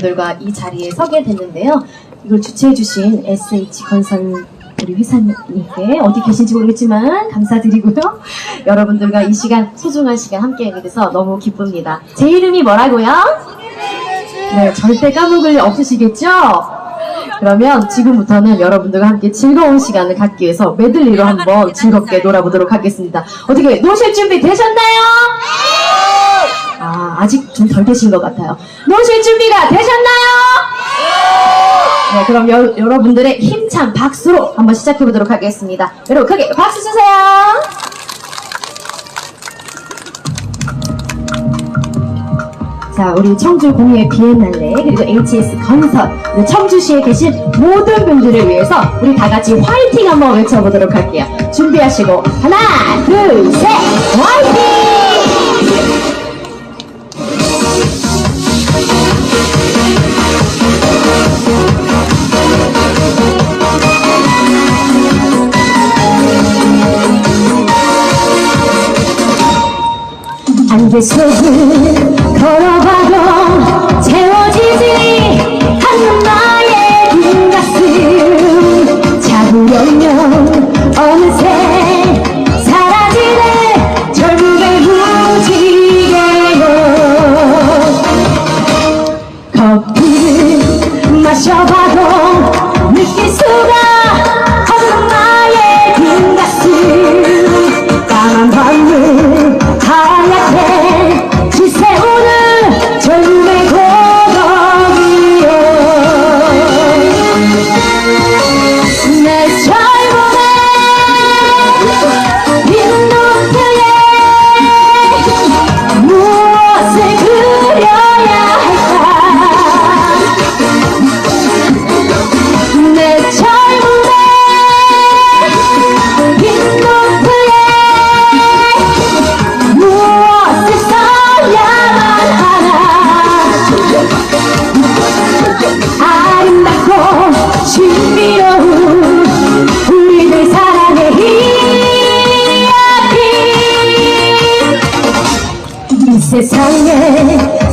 여러분들과 이 자리에 서게 됐는데요. 이걸 주최해주신 SH 건선 우리 회사님께 어디 계신지 모르겠지만 감사드리고요. 여러분들과 이 시간 소중한 시간 함께하게 돼서 너무 기쁩니다. 제 이름이 뭐라고요? 네, 절대 까먹을 일 없으시겠죠? 그러면 지금부터는 여러분들과 함께 즐거운 시간을 갖기 위해서 메들리로 한번 즐겁게 놀아보도록 하겠습니다. 어떻게 노실 준비 되셨나요? 아, 아직 좀 덜 되신 것 같아요. 노실 준비가 되셨나요? 네, 그럼 여, 여러분들의 힘찬 박수로 한번 시작해 보도록 하겠습니다. 여러분, 크게 박수 주세요! 자, 우리 청주 공예 비엔날레 그리고 HS 건설 우리 청주시에 계신 모든 분들을 위해서 우리 다 같이 화이팅 한번 외쳐보도록 할게요. 준비하시고 하나, 둘, 셋, 화이팅! 안개속을 걸어봐도 채워지지 세상에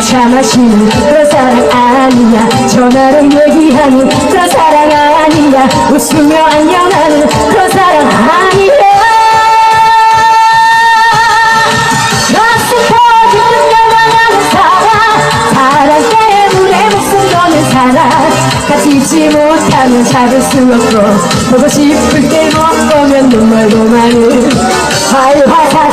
차 마시는 그런 사랑 아니야. 전화로 얘기하는 그런 사랑 아니야. 웃으며 안녕하는 그런 사랑 아니야. 있지 못하면 잡을 수 없고 보고 싶을 때 못 보면 눈물도 많은 활화산처럼